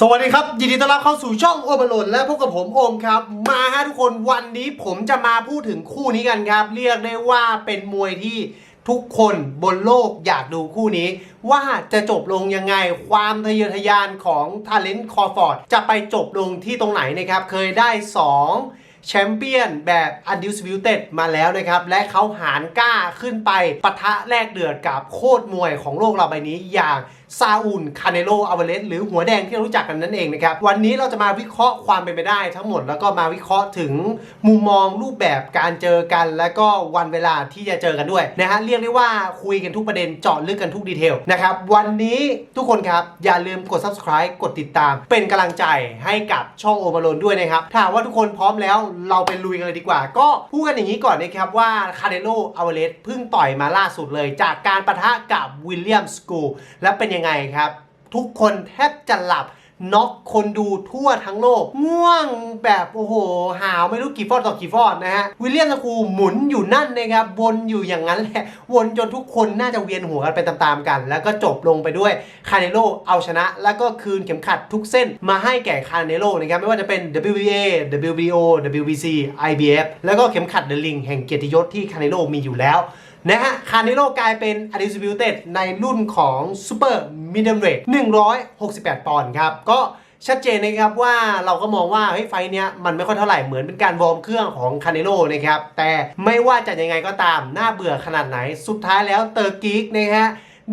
สวัสดีครับยินดีต้อนรับเข้าสู่ช่องโอเบอร์โหลดและพบกับผมโอมครับ มาฮะทุกคนวันนี้ผมจะมาพูดถึงคู่นี้กันครับ เรียกได้ว่าเป็นมวยที่ทุกคนบนโลกอยากดูคู่นี้ ว่าจะจบลงยังไงความทะเยอทะยานของทาเลนต์คอฟอร์ดจะไปจบลงที่ตรงไหนนะครับ เคยได้ 2 แชมเปี้ยนแบบ Undisputed มาแล้วนะครับ และเขาหารกล้าขึ้นไปปะทะแลกเดือดกับโคตรมวยของโลกเราใบนี้อย่าง ซาอุลคาเนโลอ v เวเลสหรือหัวแดงที่เรารู้จักกันนั่นเองนะครับ วันนี้เราจะมาวิเคราะห์ความเป็นไปได้ทั้งหมดแล้วก็มาวิเคราะห์ถึงมุมมองรูปแบบการเจอกัน และก็วันเวลาที่จะเจอกันด้วยนะฮะเรียกได้ว่าคุยกันทุกประเด็นเจาะลึกกันทุกดีเทลนะครับวันนี้ทุกคนครับอย่าลืมกด subscribe กดติดตาม เป็นกำลังใจให้กับช่องโอมาโลนด้วยนะครับถ้าว่าทุกคนพร้อมแล้วเราไปลุยกันเลยดีกว่า ก็พูดกันอย่างนี้ก่อนนะครับว่าคาเนโลอ v เวเลสเพิ่งต่อยมาล่าสุดเลย จากการประทะกับวิลเลียมสกูและเป็นยังไงครับ ทุกคนแทบจะหลับน็อกคนดูทั่วทั้งโลก ง่วงแบบโอ้โห หาวไม่รู้กี่ฟอดต่อกี่ฟอดนะฮะ วิลเลียมสกูหมุนอยู่นั่นนะครับวนอยู่อย่างนั้นแหละ วนจนทุกคนน่าจะเวียนหัวกันไปตามๆกัน แล้วก็จบลงไปด้วยคาเนโลเอาชนะ แล้วก็คืนเข็มขัดทุกเส้นมาให้แก่คาเนโลนะครับ ไม่ว่าจะเป็น WBA WBO WBC IBF แล้วก็เข็มขัดเดลิงแห่งเกียรติยศที่คาเนโลมีอยู่แล้ว นะฮะคาร์เนโลกลายเป็น Undisputed ในรุ่นของ Super Middleweight 168 ปอนด์ครับ ก็ชัดเจนนะครับว่าเราก็มองว่าเฮ้ยไฟเนี้ยมันไม่ค่อยเท่าไหร่เหมือนเป็นการวอร์มเครื่องของคาร์เนโลนะครับ แต่ไม่ว่าจะยังไงก็ตาม น่าเบื่อขนาดไหน สุดท้ายแล้วเตอร์กิกนะฮะ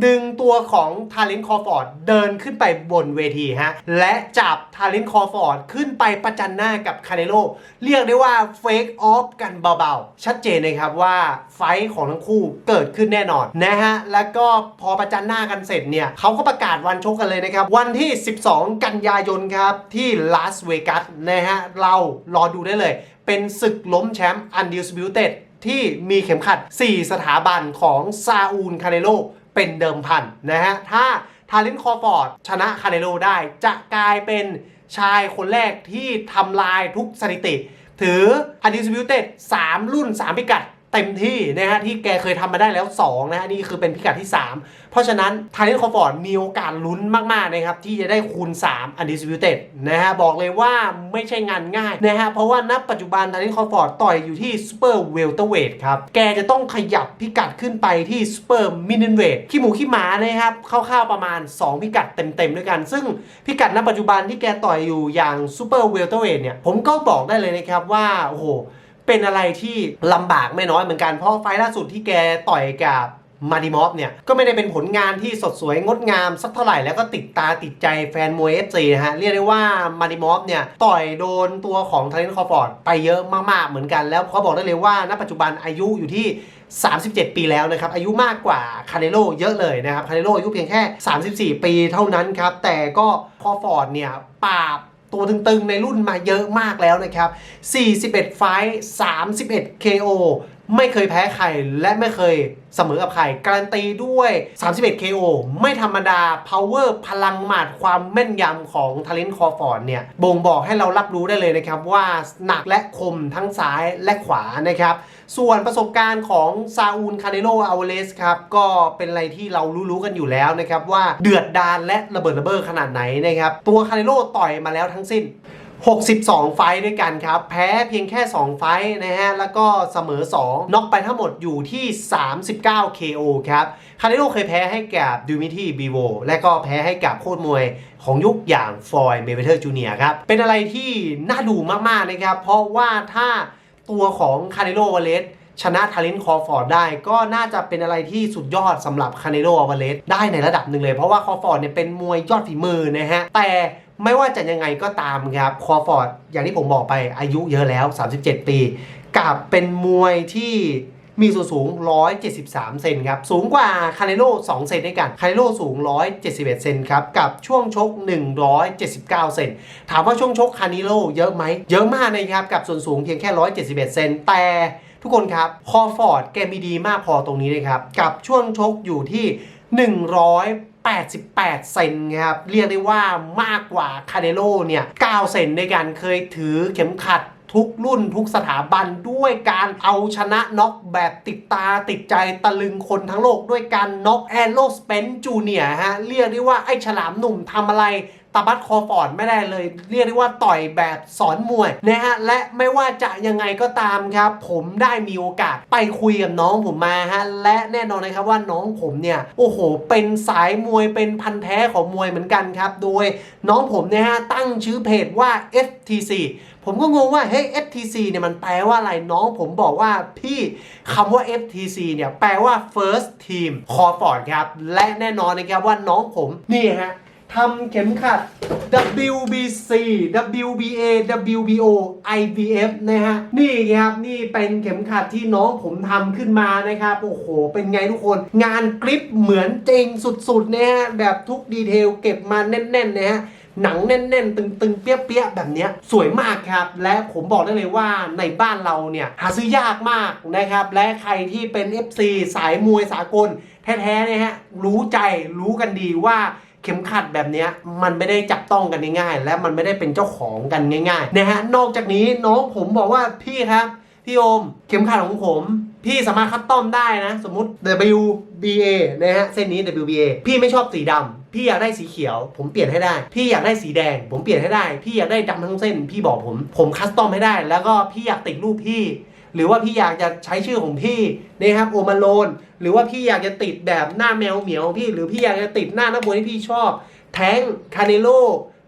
ดึงตัวของทาเลนคอฟอร์ดเดินขึ้นไปบนเวทีฮะ และจับทาเลนคอฟอร์ดขึ้นไปประจันหน้ากับคาเนโลเรียกได้ว่าเฟกออฟกันเบาๆ ชัดเจนนะครับว่าไฟของทั้งคู่เกิดขึ้นแน่นอนนะฮะ แล้วก็พอประจันหน้ากันเสร็จเนี่ยเขาก็ประกาศวันชกกันเลยนะครับ วันที่ 12 กันยายนครับที่ลาสเวกัสนะฮะ เรารอดูได้เลย เป็นศึกล้มแชมป์ Undisputed ที่มีเข็มขัด 4 สถาบันของซาอูลคาเนโล เป็นเดิมพันนะฮะ ถ้าทารินคอฟอร์ดชนะคาเนโลได้ จะกลายเป็นชายคนแรกที่ทำลายทุกสถิติ ถือ Undisputed 3 รุ่น 3 พิกัด เต็มที่นะฮะที่แกเคยทำมาได้แล้ว2นะฮะนี่คือเป็นพิกัดที่ 3 เพราะฉะนั้นทาเลนคอฟอร์ดมีโอกาสลุ้นมากๆนะครับที่จะได้คูณ 3 Undisputed นะฮะบอกเลยว่าไม่ใช่งานง่ายนะฮะเพราะว่าณปัจจุบันทาเลนคอฟอร์ดต่อยอยู่ที่ Super Welterweight ครับ แกจะต้องขยับพิกัดขึ้นไปที่ Super Middleweight ขี้หมูขี้หมานะครับคร่าวๆประมาณ 2 พิกัดเต็มๆด้วยกัน ซึ่งพิกัดณปัจจุบันที่แกต่อยอยู่อย่าง Super Welterweight เนี่ยผมก็บอกได้เลยนะครับว่าโอ้โห เป็นอะไรที่ลำบากไม่น้อยเหมือนกัน เพราะไฟล์ล่าสุดที่แกต่อยกับมาดิมอฟเนี่ย ก็ไม่ได้เป็นผลงานที่สดสวยงดงามสักเท่าไหร่แล้วก็ติดตาติดใจแฟนมวย FC นะฮะ เรียกได้ว่ามาดิมอฟเนี่ย ต่อยโดนตัวของทาเลนคอฟอร์ดไปเยอะมากๆเหมือนกัน แล้วเขาบอกได้เลยว่าณปัจจุบันอายุอยู่ที่ 37 ปีแล้วนะครับ อายุมากกว่าคาเนโลเยอะเลยนะครับคาเนโลอายุเพียงแค่ 34 ปีเท่านั้นครับแต่ก็คอฟอร์ดเนี่ยปราบ ตัวตึงๆ ในรุ่นมาเยอะมากแล้วนะครับ 41 ไฟท์31 KO ไม่เคยแพ้ใครและไม่เคยเสมอกับใคร การันตีด้วย 31 KO ไม่ธรรมดา power พลังหมัดความแม่นยำของท a เลน t คอฟอร์ดเนี่ยบ่งบอกให้เรารับรู้ได้เลยนะครับว่าหนักและคมทั้งซ้ายและขวานะครับ ส่วนประสบการณ์ของซาอูลคาเนโลอ v วเลสครับ ก็เป็นอะไรที่เรารู้ๆกันอยู่แล้วนะครับว่าเดือดดานและระเบิดระเบ้อขนาดไหนนะครับ ตัวคาเนโลต่อยมาแล้วทั้งสิ้น 62 ไฟท์ด้วยกันครับ แพ้เพียงแค่ 2 ไฟท์นะฮะ แล้วก็เสมอ 2น็อกไปทั้งหมดอยู่ที่ 39 KO ครับ คาเนโลเคยแพ้ให้กับดูมิทีบีโวและก็แพ้ให้กับโคตรมวยของยุคอย่างฟอยเมเวเทอร์จูเนียครับ เป็นอะไรที่น่าดูมาก ๆ นะครับ เพราะว่าถ้าตัวของคาเนโลวาเลสชนะทาเลนคอฟอร์ดได้ก็น่าจะเป็นอะไรที่สุดยอดสำหรับคาเนโ a วาเลสได้ในระดับหนึ่งเลย เพราะว่าคอฟอร์ดเนี่ยเป็นมวยยอดฝีมือนะฮะ แต่ไม่ว่าจะยังไงก็ตามครับคอฟอร์ดอย่างที่ผมบอกไปอายุเยอะแล้ว 37 ปีกับเป็นมวยที่มีส่วนสูง 173 เซนครับ สูงกว่าคาเนโ a 2เซนด้วยกัน คาเนโ a สูง 171 เซนครับ กับช่วงชก 179 เซน ถามว่าช่วงชกคาเนโ a เยอะไหม เยอะมากนะครับ กับส่วนสูงเพียงแค่ 171 เซน แต่ทุกคนครับ คอฟอร์ดแกมีดีมากพอตรงนี้เลยครับ กับช่วงชกอยู่ที่ 88 เซนครับ เรียกได้ว่ามากกว่าคาเนโลเนี่ย 9 เซนในการเคยถือเข็มขัดทุกรุ่นทุกสถาบันด้วยการเอาชนะน็อกแบบติดตาติดใจตะลึงคนทั้งโลกด้วยการน็อกแอนโลสเปนจูเนียฮะ เรียกได้ว่าไอ้ฉลามหนุ่มทำอะไร ตาบัตคอฟอร์ดไม่ได้เลย เรียกได้ว่าต่อยแบบสอนมวยนะฮะและไม่ว่าจะยังไงก็ตามครับ ผมได้มีโอกาสไปคุยกับน้องผมมาฮะและแน่นอนนะครับว่าน้องผมเนี่ยโอ้โห เป็นสายมวยเป็นพันแท้ของมวยเหมือนกันครับโดยน้องผมเนี่ยฮะตั้งชื่อเพจว่า FTC ผมก็งงว่าเฮ้ย FTC เนี่ยมันแปลว่าอะไรน้องผมบอกว่าพี่คำว่า FTC เนี่ยแปลว่า First Team c o r f o r d ครับ และแน่นอนนะครับว่าน้องผมนี่ฮะ ทำเข็มขัด WBC WBA WBO IBF นะฮะ นี่ครับนี่เป็นเข็มขัดที่น้องผมทำขึ้นมานะครับ โอ้โห เป็นไงทุกคน งานกริปเหมือนจริงสุดๆนะฮะ แบบทุกดีเทลเก็บมาแน่นๆนะฮะหนังแน่นๆ ตึงๆ เปี้ยๆ แบบนี้สวยมากครับ และผมบอกได้เลยว่าในบ้านเราเนี่ย หาซื้อยากมากนะครับ และใครที่เป็น FC สายมวยสากล แท้ๆเนี่ยฮะ รู้ใจรู้กันดีว่า เข็มขัดแบบนี้มันไม่ได้จับต้องกันง่ายๆ และมันไม่ได้เป็นเจ้าของกันง่ายๆนะฮะนอกจากนี้น้องผมบอกว่าพี่ครับพี่โอมเข็มขัดของผม พี่สามารถคัสตอมได้นะ สมมติ WBA นะฮะเส้นนี้ WBA พี่ไม่ชอบสีดำพี่อยากได้สีเขียว ผมเปลี่ยนให้ได้ พี่อยากได้สีแดง ผมเปลี่ยนให้ได้ พี่อยากได้ดำทั้งเส้น พี่บอกผม ผมคัสตอมให้ได้ แล้วก็พี่อยากติดรูปพี่ หรือว่าพี่อยากจะใช้ชื่อของพี่นะครับโอมาโลน หรือว่าพี่อยากจะติดแบบหน้าแมวเหมียวพี่ หรือพี่อยากจะติดหน้านักมวยที่พี่ชอบ แทงคาเนโล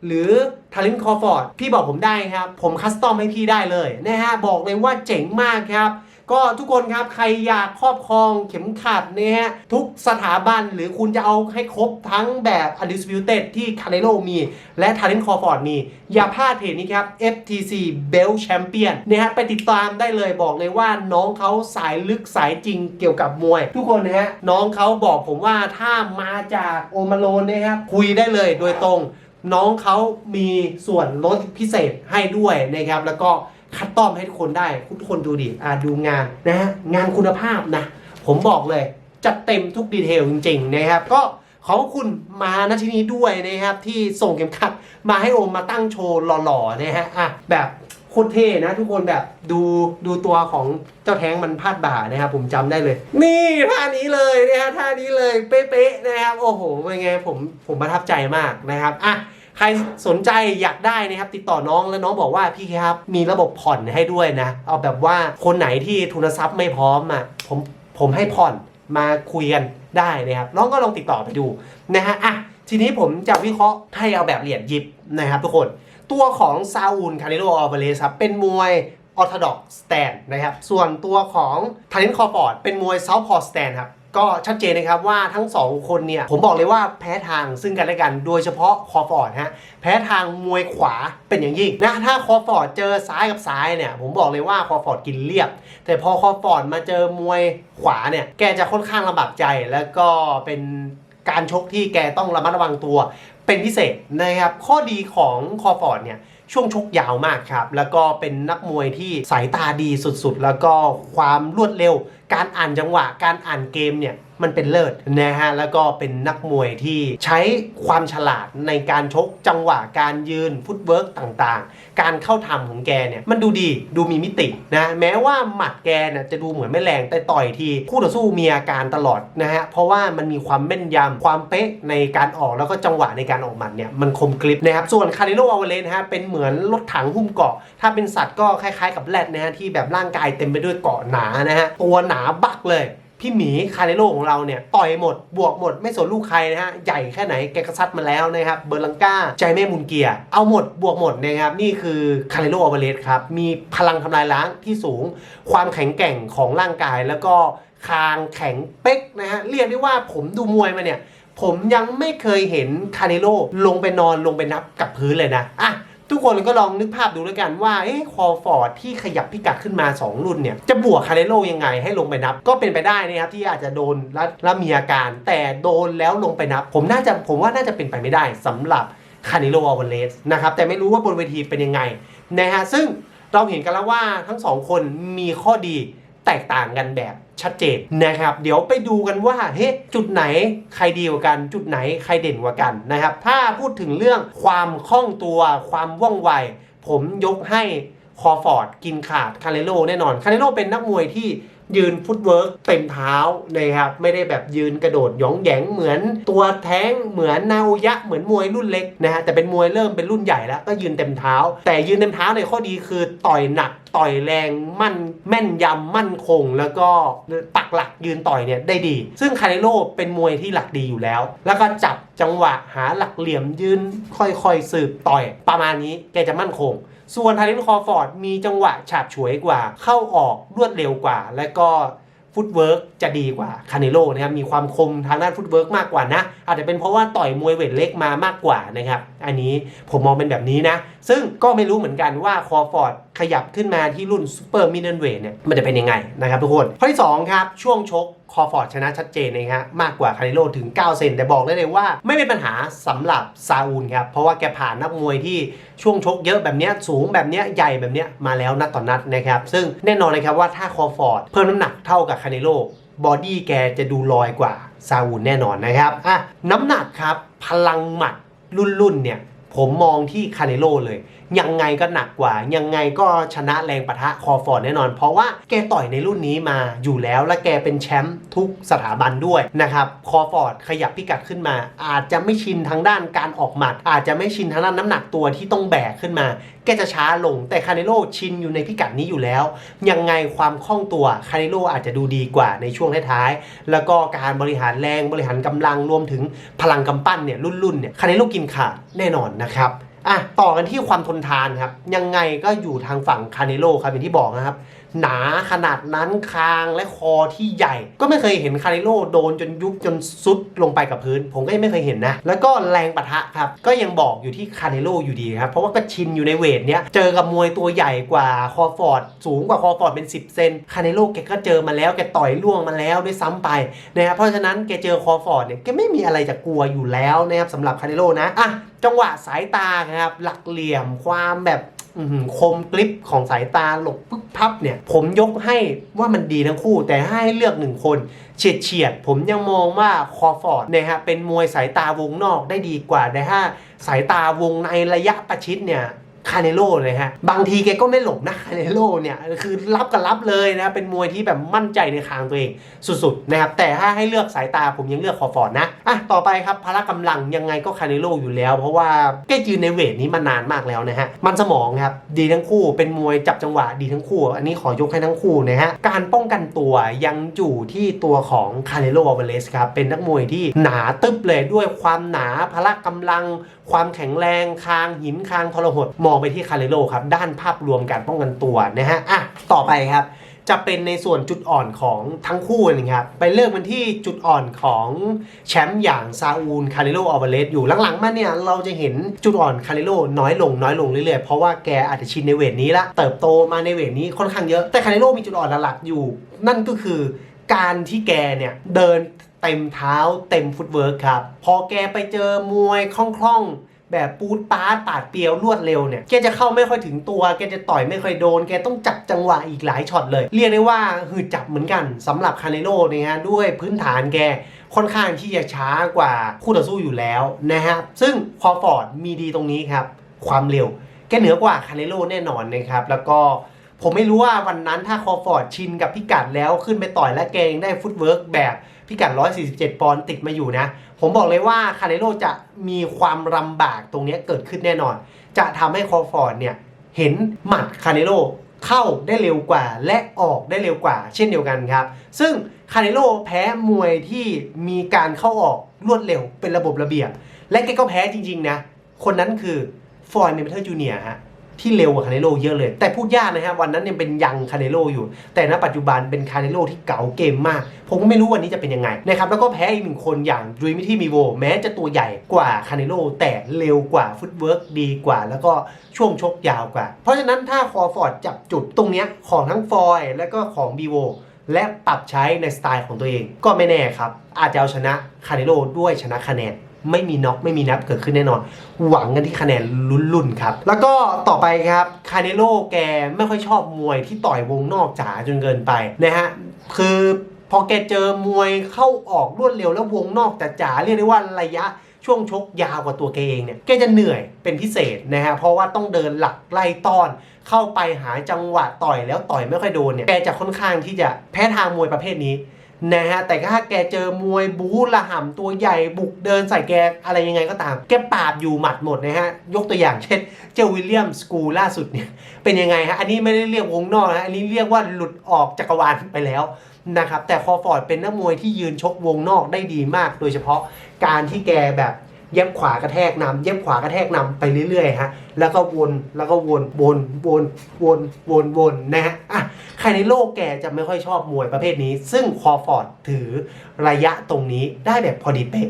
หรือทารินคอฟอร์ดพี่บอกผมได้ครับ ผมคัสตอมให้พี่ได้เลยนะฮะบอกเลยว่าเจ๋งมากครับ ก็ทุกคนครับใครอยากครอบครองเข็มขัดเนี่ยฮะทุกสถาบันหรือคุณจะเอาให้ครบทั้งแบบ Undisputed ที่คาเนโ o มี และ t a l e n t Crawford มี อย่าพลาดเพจนี้ครับ FTC Belt Champion เนี่ยฮะไปติดตามได้เลยบอกเลยว่าน้องเขาสายลึกสายจริงเกี่ยวกับมวย ทุกคนนะฮะน้องเขาบอกผมว่าถ้ามาจากโอมาโลนเนี่ยครับคุยได้เลยโดยตรง น้องเขามีส่วนลดพิเศษให้ด้วยนะครับแล้วก็ คัดต้อมให้ทุกคนได้ ทุกคนดูดิอ่าดูงานนะฮะงานคุณภาพนะ ผมบอกเลยจัดเต็มทุกดีเทลจริงๆนะครับ ก็ขอบคุณมาณที่นี้ด้วยนะครับ ที่ส่งเข็มขัดมาให้โอมมาตั้งโชว์หล่อๆนะฮะอะแบบโคตรเท่นะ ทุกคนแบบดูดูตัวของเจ้าแท้งมันพาดบ่านะครับผมจำได้เลย นี่ท่านี้เลยนะฮะท่านี้เลยเป๊ะๆนะครับ โอ้โหเป็นไงผมผมประทับใจมากนะครับอะ ใครสนใจอยากได้นะครับติดต่อน้องแล้วน้องบอกว่าพี่ครับมีระบบผ่อนให้ด้วยนะ เอาแบบว่าคนไหนที่ทุนทรัพย์ไม่พร้อมอะผมผมให้ผ่อนมาคุยกันได้นะครับน้องก็ลองติดต่อไปดูนะฮะอะทีนี้ผมจะวิเคราะห์ให้เอาแบบเหรียญยิบนะครับทุกคนตัวของซาอูลคาริโลอัลเวเลสครับเป็นมวยออร์ o ดอกสแตนนะครับส่วนตัวของทารินคอร์ฟอร์ดเป็นมวยเซาท์พอร์สแตนครับ ก็ชัดเจนนะครับว่าทั้งสองคนเนี่ย ผมบอกเลยว่าแพ้ทางซึ่งกันและกัน โดยเฉพาะคอฟอร์ดฮะแพ้ทางมวยขวาเป็นอย่างยิ่งนะถ้าคอฟอร์ดเจอซ้ายกับซ้ายเนี่ย ผมบอกเลยว่าคอฟอร์ดกินเรียบ แต่พอคอฟอร์ดมาเจอมวยขวาเนี่ยแกจะค่อนข้างลำบากใจแล้วก็เป็นการชกที่แกต้องระมัดระวังตัวเป็นพิเศษนะครับ ข้อดีของคอฟอร์ดเนี่ยช่วงชกยาวมากครับ แล้วก็เป็นนักมวยที่สายตาดีสุดๆ แล้วก็ความรวดเร็ว การอ่านจังหวะ การอ่านเกมเนี่ยมันเป็นเลิศนะฮะแล้วก็เป็นนักมวยที่ใช้ความฉลาดในการชกจังหวะการยืนฟุตเวิร์กต่างๆ การเข้าทำของแกเนี่ยมันดูดีดูมีมิตินะแม้ว่าหมัดแกเนี่ยจะดูเหมือนไม่แรงแต่ต่อยทีคู่ต่อสู้มีอาการตลอดนะฮะเพราะว่ามันมีความแม่นยำความเป๊ะในการออกแล้วก็จังหวะในการออกหมัดเนี่ยมันคมกริบนะครับส่วนคาริโลอเวเลนฮะเป็นเหมือนรถถังหุ้มเกาะ ถ้าเป็นสัตว์ก็คล้ายๆ กับแรดนะฮะที่แบบร่างกายเต็มไปด้วยเกาะหนานะฮะตัวหนาบักเลย พี่หมีคาเนโลของเราเนี่ยต่อยหมดบวกหมดไม่สนลูกใครนะฮะใหญ่แค่ไหนแกกระซัดมาแล้วนะครับเบอร์ลังกาใจแม่มุนเกียร์เอาหมดบวกหมดนะครับนี่คือคาเนโลอเวเลสครับมีพลังทำลายล้างที่สูง ความแข็งแกร่งของร่างกายแล้วก็คางแข็งเป๊กนะฮะเรียกได้ว่าผมดูมวยมาเนี่ยผมยังไม่เคยเห็นคาเนโลลงไปนอนลงไปนับกับพื้นเลยนะอะ ทุกคนก็ลองนึกภาพดูแล้วกันว่าเอ๊ะคอฟอร์ดที่ขยับพิกัดขึ้นมา 2 รุ่นเนี่ย จะบวกคาเนโลยังไงให้ลงไปนับ ก็เป็นไปได้นะครับที่อาจจะโดนแล้วแล้วมีอาการ แต่โดนแล้วลงไปนับ ผมน่าจะผมว่าน่าจะเป็นไปไม่ได้สำหรับคาเนโลอัลเวเลสนะครับแต่ไม่รู้ว่าบนเวทีเป็นยังไงนะฮะซึ่งเราเห็นกันแล้วว่าทั้งสองคนมีข้อดี แตกต่างกันแบบชัดเจนนะครับ เดี๋ยวไปดูกันว่าเฮ้ยจุดไหนใครดีกว่ากัน จุดไหนใครเด่นกว่ากันนะครับ ถ้าพูดถึงเรื่องความคล่องตัวความว่องไว ผมยกให้คอฟอร์ดกินขาดคาเลโลแน่นอนคาเลโลเป็นนักมวยที่ ยืนฟุตเวิร์กเต็มเท้านะครับไม่ได้แบบยืนกระโดดหยองแหยงเหมือนตัวแท้งเหมือนนาโอยะเหมือนมวยรุ่นเล็กนะฮะแต่เป็นมวยเริ่มเป็นรุ่นใหญ่แล้วก็ยืนเต็มเท้า แต่ยืนเต็มเท้าในยข้อดีคือต่อยหนักต่อยแรงมั่นแม่นยำมั่นคง แล้วก็ปักหลักยืนต่อยเนี่ยได้ดี ซึ่งคาเนโลเป็นมวยที่หลักดีอยู่แล้ว แล้วก็จับจังหวะหาหลักเหลี่ยมยืนค่อยๆสืบต่อยประมาณนี้แกจะมั่นคง ส่วนทารินคอฟอร์ดมีจังหวะฉาบฉวยกว่า เข้าออกรวดเร็วกว่า และก็ฟุตเวิร์กจะดีกว่าคาเนโลนะครับมีความคมทางด้านฟุตเวิร์กมากกว่านะ อาจจะเป็นเพราะว่าต่อยมวยเวทเล็กมามากกว่านะครับ อันนี้ผมมองเป็นแบบนี้นะ ซึ่งก็ไม่รู้เหมือนกันว่าคอฟอร์ดขยับขึ้นมาที่รุ่นซูเปอร์มิดเดิเวทเนี่ยมันจะเป็นยังไงนะครับทุกคนข้อที่2ครับช่วงชก คอฟอร์ดชนะชัดเจนนะฮะมากกว่าคาริโลถึง 9 เซน แต่บอกได้เลยว่าไม่เป็นปัญหาสำหรับซาอูลครับ เพราะว่าแกผ่านนักมวยที่ช่วงชกเยอะแบบนี้สูงแบบนี้ใหญ่แบบนี้มาแล้วนัดต่อนนัดนะครับ ซึ่งแน่นอนเลยครับว่าถ้าคอฟอร์ดเพิ่มน้ำหนักเท่ากับคาริโลบอดี้แกจะดูลอยกว่าซาอูลแน่นอนนะครับอะน้ำหนักครับพลังหมัดรุ่นๆเนี่ย ผมมองที่คาเนโลเลย ยังไงก็หนักกว่า ยังไงก็ชนะแรงปะทะคอฟอร์ดแน่นอน เพราะว่าแกต่อยในรุ่นนี้มาอยู่แล้ว และแกเป็นแชมป์ทุกสถาบันด้วยนะครับ คอฟอร์ดขยับพิกัดขึ้นมา อาจจะไม่ชินทางด้านการออกหมัด อาจจะไม่ชินทางด้านน้ำหนักตัวที่ต้องแบกขึ้นมาแกจะช้าลง แต่คาเนโลชินอยู่ในพิกัดนี้อยู่แล้ว ยังไงความคล่องตัวคาเนโลอาจจะดูดีกว่าในช่วงท้ายๆ แล้วก็การบริหารแรงบริหารกำลังรวมถึงพลังกำปั้นเนี่ยรุ่นๆเนี่ยคาเนโลกินขาดแน่นอนนะครับอะต่อกันที่ความทนทานครับ ยังไงก็อยู่ทางฝั่งคาเนโลครับอย่างที่บอกนะครับ หนาขนาดนั้นคางและคอที่ใหญ่ ก็ไม่เคยเห็นคาเนโลโดนจนยุบจนซุดลงไปกับพื้น ผมก็ยังไม่เคยเห็นนะ แล้วก็แรงปะทะครับ ก็ยังบอกอยู่ที่คาเนโลอยู่ดีครับ เพราะว่าก็ชินอยู่ในเวทเนี้ย เจอกับมวยตัวใหญ่กว่าคอฟอร์ด สูงกว่าคอฟอร์ดเป็น 10 เซนคาเนโลแกก็เจอมาแล้วแกต่อยล่วงมาแล้วด้วยซ้ำไปนะครับเพราะฉะนั้นแกเจอคอฟอร์ดเนี่ยแกไม่มีอะไรจะกลัวอยู่แล้วนะครับสำหรับคาเนโลนะอะจังหวะสายตาครับหลักเหลี่ยมความแบบ คมกลิปของสายตาหลบปึ๊บพับเนี่ย ผมยกให้ว่ามันดีทั้งคู่ แต่ให้เลือกหนึ่งคนเฉียดเฉียดผมยังมองว่าคอฟอร์ดเนี่ยฮะเป็นมวยสายตาวงนอกได้ดีกว่าแต่ถ้าสายตาวงในระยะประชิดเนี่ย คาเนโลเลยฮะ บางทีแกก็ไม่หลบนะคาเนโลเนี่ย คือรับกับรับเลยนะ เป็นมวยที่แบบมั่นใจในคางตัวเองสุดๆนะครับ แต่ถ้าให้เลือกสายตาผมยังเลือกคอฟอร์ดนะ อะ ต่อไปครับพละกำลังยังไงก็คาเนโลอยู่แล้ว เพราะว่าแกยืนในเวทนี้มานานมากแล้วนะฮะ มันสมองครับ ดีทั้งคู่ เป็นมวยจับจังหวะดีทั้งคู่ อันนี้ขอยกให้ทั้งคู่นะฮะ การป้องกันตัวยังอยู่ที่ตัวของคาเนโลอัลเวเลสครับ เป็นนักมวยที่หนาตึ๊บเลยด้วยความหนาพละกำลังความแข็งแรงคางหินคางทรหดมองไปที่คาเนโลครับ ด้านภาพรวมการป้องกันตัวนะฮะอะต่อไปครับจะเป็นในส่วนจุดอ่อนของทั้งคู่นะครับ ไปเริ่มกันที่จุดอ่อนของแชมป์อย่างซาอูลคาริโลอัลวาเลสอยู่หลังๆมาเนี่ยเราจะเห็นจุดอ่อนคาริโลน้อยลงน้อยลงเรื่อยๆ เพราะว่าแกอาจจะชินในเวทนี้ละเติบโตมาในเวทนี้ค่อนข้างเยอะ แต่คาริโลมีจุดอ่อนหลักๆอยู่ นั่นก็คือการที่แกเนี่ยเดิน เต็มเท้าเต็มฟุตเวิร์คครับ พอแกไปเจอมวยคล่องๆ แบบปูดปาดปาดเปียวรวดเร็วเนี่ย แกจะเข้าไม่ค่อยถึงตัว แกจะต่อยไม่ค่อยโดน แกต้องจับจังหวะอีกหลายช็อตเลย เรียกได้ว่าหืดจับเหมือนกันสำหรับคาเนโลเนี่ยฮะด้วยพื้นฐานแกค่อนข้างที่จะช้ากว่าคู่ต่อสู้อยู่แล้วนะฮะซึ่งคอฟอร์ดมีดีตรงนี้ครับความเร็วแกเหนือกว่าคาเนโลแน่นอนนะครับแล้วก็ ผมไม่รู้ว่าวันนั้นถ้าคอฟอร์ดชินกับพิกัดแล้วขึ้นไปต่อยและแกยังได้ฟุตเวิร์กแบบพิกัด 147 ปอนด์ติดมาอยู่นะ ผมบอกเลยว่าคาเนโลจะมีความลำบากตรงนี้เกิดขึ้นแน่นอน จะทำให้คอฟอร์ดเนี่ยเห็นหมัดคาเนโลเข้าได้เร็วกว่าและออกได้เร็วกว่า เช่นเดียวกันครับ ซึ่งคาเนโลแพ้มวยที่มีการเข้าออกรวดเร็วเป็นระบบระเบียบ และแกก็แพ้จริงๆนะ คนนั้นคือฟอยเมเทอร์จูเนียฮะ ที่เร็วกว่าคาเนโลเยอะเลย แต่พูดยากนะฮะวันนั้นยังเป็นยังคาเนโลอยู่ แต่ณปัจจุบันเป็นคาเนโลที่เก๋าเกมมาก ผมก็ไม่รู้วันนี้จะเป็นยังไงนะครับแล้วก็แพ้อีกหนึ่งคนอย่างด e มิที่มีโวแม้จะตัวใหญ่กว่าคาเนโลแต่เร็วกว่าฟุตเวิร์กดีกว่า แล้วก็ช่วงชกยาวกว่า เพราะฉะนั้นถ้าคอฟอร์ดจับจุดตรงเนี้ยของทั้งฟอยและก็ของบีโวและปรับใช้ในสไตล์ของตัวเอง ก็ไม่แน่ครับอาจจะเอาชนะคาเนโลด้วยชนะคะแนน ไม่มีน็อกไม่มีนับเกิดขึ้นแน่นอน หวังกันที่คะแนนลุ้นๆครับ แล้วก็ต่อไปครับคาเนโลแกไม่ค่อยชอบมวยที่ต่อยวงนอกจ๋าจนเกินไปนะฮะคือพอแกเจอมวยเข้าออกรวดเร็วแล้ววงนอกจ๋าเรียกได้ว่าระยะช่วงชกยาวกว่าตัวแกเองเนี่ย แกจะเหนื่อยเป็นพิเศษนะฮะ เพราะว่าต้องเดินหลักไล่ต้อน เข้าไปหาจังหวะต่อยแล้วต่อยไม่ค่อยโดนเนี่ย แกจะค่อนข้างที่จะแพ้ทางมวยประเภทนี้ นะฮะแต่ถ้าแกเจอมวยบู๊ระห่ำตัวใหญ่บุกเดินใส่แกอะไรยังไงก็ตาม แกปราบอยู่หมัดหมดนะฮะยกตัวอย่างเช่น เจ้าวิลเลียมสกูลล่าสุดเนี่ยเป็นยังไงฮะอันนี้ไม่ได้เรียกวงนอกนะอันนี้เรียกว่าหลุดออกจักรวาลไปแล้วนะครับแต่คอฟอร์ดเป็นนักมวยที่ยืนชกวงนอกได้ดีมาก โดยเฉพาะการที่แกแบบ เย็บขวากระแทกนำเย็บขวากระแทกนำไปเรื่อยๆฮะแล้วก็วนแล้วก็วนวนวนวนวนวนนะฮะอะใครในโลกแกจะไม่ค่อยชอบมวยประเภทนี้ ซึ่งคอฟอร์ดถือระยะตรงนี้ได้แบบพอดีเป๊ะ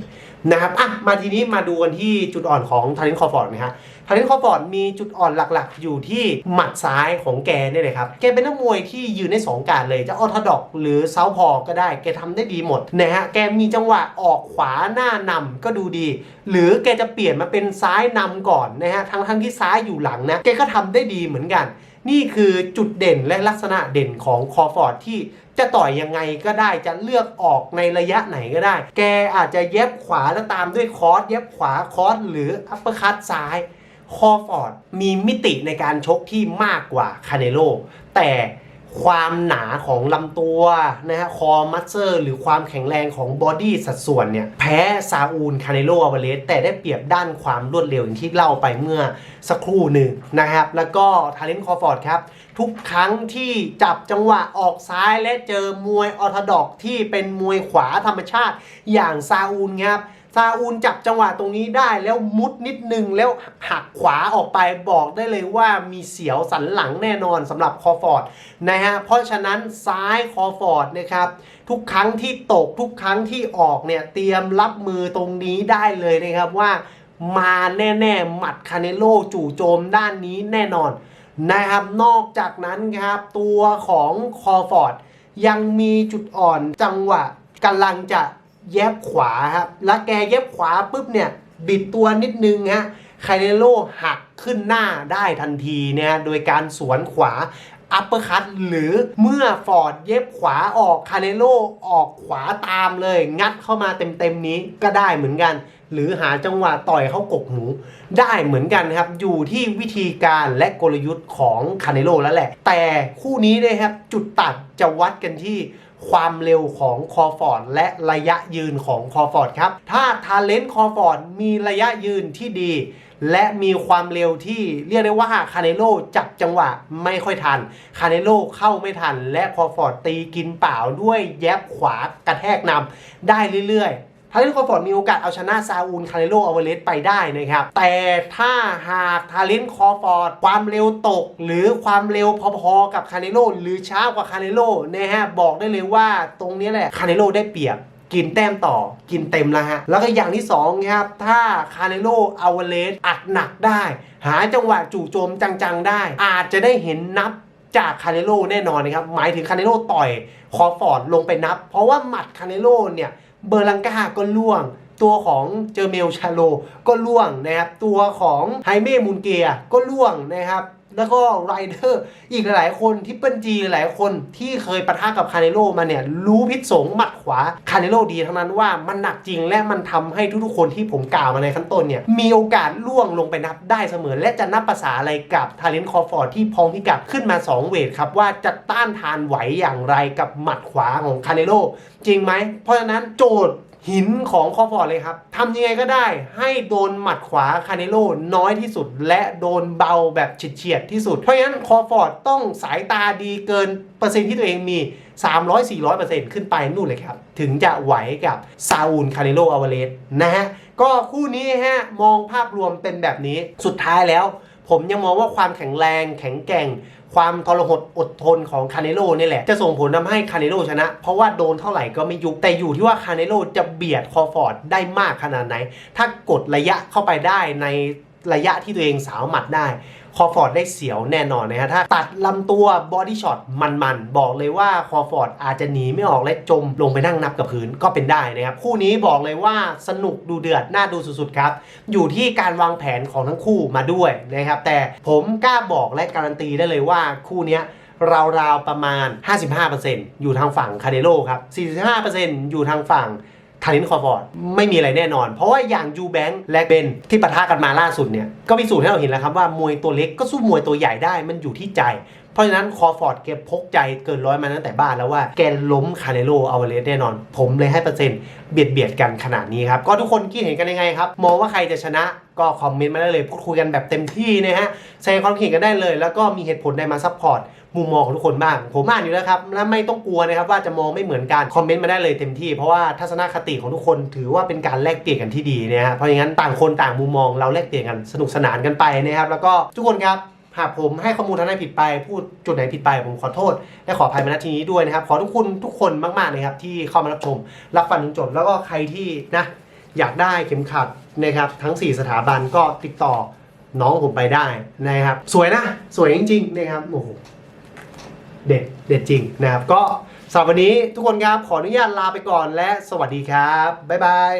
นะครับอะมาทีนี้มาดูกันที่จุดอ่อนของทารินคอฟอร์ดนะฮะ ทารินคอฟอร์ดมีจุดอ่อนหลักๆ อยู่ที่หมัดซ้ายของแกเนี่ยเลยครับ แกเป็นนักมวยที่ยืนได้สองการเลย จะออทดอกหรือเซาพอก็ได้ แกทำได้ดีหมดนะฮะ แกมีจังหวะออกขวาหน้านำก็ดูดี หรือแกจะเปลี่ยนมาเป็นซ้ายนำก่อนนะฮะ ทั้งทั้งที่ซ้ายอยู่หลังนะ แกก็ทำได้ดีเหมือนกัน นี่คือจุดเด่นและลักษณะเด่นของคอฟอร์ดที่จะต่อยยังไงก็ได้จะเลือกออกในระยะไหนก็ได้ แกอาจจะเย็บขวาแล้วตามด้วยคอร์สเย็บขวาคอร์สหรืออัปเปอร์คัตซ้าย คอฟอร์ดมีมิติในการชกที่มากกว่าคาเนโลแต่ความหนาของลำตัวนะฮะคอมัสเซอร์ หรือความแข็งแรงของบอดี้สัดส่วนเนี่ย แพ้ซาอูลคาเนโลอาวาเลสแต่ได้เปรียบด้านความรวดเร็วอย่างที่เล่าไปเมื่อสักครู่หนึ่งนะครับ แล้วก็ทาเลนคอฟอร์ดครับ ทุกครั้งที่จับจังหวะออกซ้ายและเจอมวยออร์ทดอกที่เป็นมวยขวาธรรมชาติอย่างซาอูลครับ ซาอูลจับจังหวะตรงนี้ได้แล้วมุดนิดนึงแล้วหักขวาออกไปบอกได้เลยว่ามีเสียวสันหลังแน่นอนสำหรับคอฟอร์ดนะฮะเพราะฉะนั้นซ้ายคอฟอร์ดนะครับทุกครั้งที่ตกทุกครั้งที่ออกเนี่ยเตรียมรับมือตรงนี้ได้เลยนะครับว่ามาแน่ๆ หมัดคาเนโลจู่โจมด้านนี้แน่นอนนะครับนอกจากนั้นครับตัวของคอฟอร์ดยังมีจุดอ่อนจังหวะกำลังจะ แยบขวาครับแล้วแกแยบขวาปุ๊บเนี่ยบิดตัวนิดนึงฮะคาเนโลหักขึ้นหน้าได้ทันทีเนี่ยโดยการสวนขวาอัปเปอร์คัตหรือเมื่อฟอร์ดเย็บขวาออกคาเนโลออกขวาตามเลย งัดเข้ามาเต็มๆนี้ก็ได้เหมือนกัน หรือหาจังหวะต่อยเข้ากกหู ได้เหมือนกันครับ อยู่ที่วิธีการและกลยุทธ์ของคาเนโลแล้วแหละ แต่คู่นี้นะครับจุดตัดจะวัดกันที่ ความเร็วของคอฟอร์ดและระยะยืนของคอฟอร์ดครับ ถ้าทาเลนต์คอฟอร์ดมีระยะยืนที่ดี และมีความเร็วที่เรียกได้ว่าคาเนโลจับจังหวะไม่ค่อยทัน คาเนโลเข้าไม่ทัน และคอฟอร์ดตีกินเปล่าด้วยแยบขวากระแทกนำได้เรื่อยๆ ทาเลนคอฟอร์ดมีโอกาสเอาชนะซาอูลคาเนโลอเวเลสไปได้นะครับ แต่ถ้าหากทาเลนคอฟอร์ดความเร็วตก หรือความเร็วพอๆกับคาเนโลหรือช้ากว่าคาเนโลนะฮะบอกได้เลยว่าตรงนี้แหละคาเนโลได้เปรียบกินแต้มต่อกินเต็มแล้วฮะ แล้วก็อย่างที่2ครับ ถ้าคาเนโลอเวเลสอัดหนักได้ หาจังหวะจู่โจมจังๆได้ อาจจะได้เห็นนับจากคาเนโลแน่นอนนะครับ หมายถึงคาเนโลต่อยคอฟอร์ดลงไปนับ เพราะว่าหมัดคาเนโลเนี่ย เบอร์ลังกาก็ล่วง ตัวของเจอเมลชาโลก็ล่วงนะครับ ตัวของไฮเม่มูนเกียก็ล่วงนะครับ แล้วก็ไรเดอร์อีกหลายคนที่เปิลจีหลายคนที่เคยปะทะกับคาเนโลมาเนี่ย รู้พิษสงหมัดขวาคาเนโลดีทั้งนั้นว่ามันหนักจริงและมันทำให้ทุกๆคนที่ผมกล่าวมาในขั้นต้นเนี่ย มีโอกาสล่วงลงไปนับได้เสมอ และจะนับภาษาอะไรกับทาเลนต์คอฟอร์ดที่พองพิกัดขึ้นมา 2 เวทครับ ว่าจะต้านทานไหวอย่างไรกับหมัดขวาของคาเนโลจริงไหมเพราะฉะนั้นโจทย์ หินของคอฟอร์ดเลยครับทำยังไงก็ได้ให้โดนหมัดขวาคาเนโลน้อยที่สุด และโดนเบาแบบเฉียดๆที่สุด เพราะฉะนั้นคอฟอร์ดต้องสายตาดีเกินเปอร์เซ็นต์ที่ตัวเองมี 300-400%ขึ้นไปนู่นเลยครับ ถึงจะไหวกับซาอูลคาเนโลอาวาเลสนะฮะ ก็คู่นี้ฮะมองภาพรวมเป็นแบบนี้สุดท้ายแล้ว ผมยังมองว่าความแข็งแรงแข็งแกร่ง ความทรหดอดทนของคาเนโลนี่แหละ จะส่งผลทำให้คาเนโลชนะ เพราะว่าโดนเท่าไหร่ก็ไม่ยุบแต่อยู่ที่ว่าคาเนโลจะเบียดคอฟอร์ดได้มากขนาดไหน ถ้ากดระยะเข้าไปได้ในระยะที่ตัวเองสาวหมัดได้ คอฟอร์ดได้เสียวแน่นอนนะฮะถ้าตัดลำตัวบอดี้ช็อตมันๆ บอกเลยว่าคอฟอร์ดอาจจะหนีไม่ออกและจมลงไปนั่งนับกับพื้นก็เป็นได้นะครับ คู่นี้บอกเลยว่าสนุกดูเดือด น่าดูสุดๆครับ อยู่ที่การวางแผนของทั้งคู่มาด้วยนะครับ แต่ผมกล้าบอกและการันตีได้เลยว่าคู่นี้ราวๆประมาณ 55%อยู่ทางฝั่งคาเดโลครับ 45%อยู่ทางฝั่ง ทารินคอฟอร์ดไม่มีอะไรแน่นอน เพราะว่าอย่างยูแบงค์และเบนที่ปะทะกันมาล่าสุดเนี่ย ก็พิสูจน์ให้เราเห็นแล้วครับว่ามวยตัวเล็กก็สู้มวยตัวใหญ่ได้มันอยู่ที่ใจ เพราะฉะนั้นคอฟอร์ดแกพกใจเกินร้อยมาตั้งแต่บ้านแล้วว่าแกล้มคาเนโลเอาเลสแน่นอน ผมเลยให้เปอร์เซ็นต์เบียดเบียดกันขนาดนี้ครับ ก็ทุกคนคิดเห็นกันยังไงครับ มองว่าใครจะชนะ ก็คอมเมนต์มาได้เลย พูดคุยกันแบบเต็มที่นะฮะแสดงความคิดเห็นกันได้เลย แล้วก็มีเหตุผลใดมาซัพพอร์ตมุมมองของทุกคนบ้าง ผมอ่านอยู่แล้วครับ และไม่ต้องกลัวนะครับว่าจะมองไม่เหมือนกัน คอมเมนต์มาได้เลยเต็มที่ เพราะว่าทัศนคติของทุกคนถือว่าเป็นการแลกเปลี่ยนกันที่ดีนะฮะเพราะอย่างนั้นต่างคนต่างมุมมองเราแลกเปลี่ยนกันสนุกสนานกันไปนะครับ แล้วก็ทุกคนครับหากผมให้ข้อมูลท่านใดผิดไป พูดจุดไหนผิดไป ผมขอโทษ และขออภัยมาณที่นี้ด้วยนะครับ ขอทุกคนทุกคนมากๆนะครับที่เข้ามารับชม รับฟังจนจบแล้วก็ใครที่นะ อยากได้เข็มขัดนะครับทั้ง 4 สถาบันก็ติดต่อน้องผมไปได้นะครับ สวยนะ สวยจริง ๆ นะครับโอ้โหเด็ดเด็ดจริงนะครับ ก็สำหรับวันนี้ทุกคนครับขออนุญาตลาไปก่อนและสวัสดีครับ บ๊ายบาย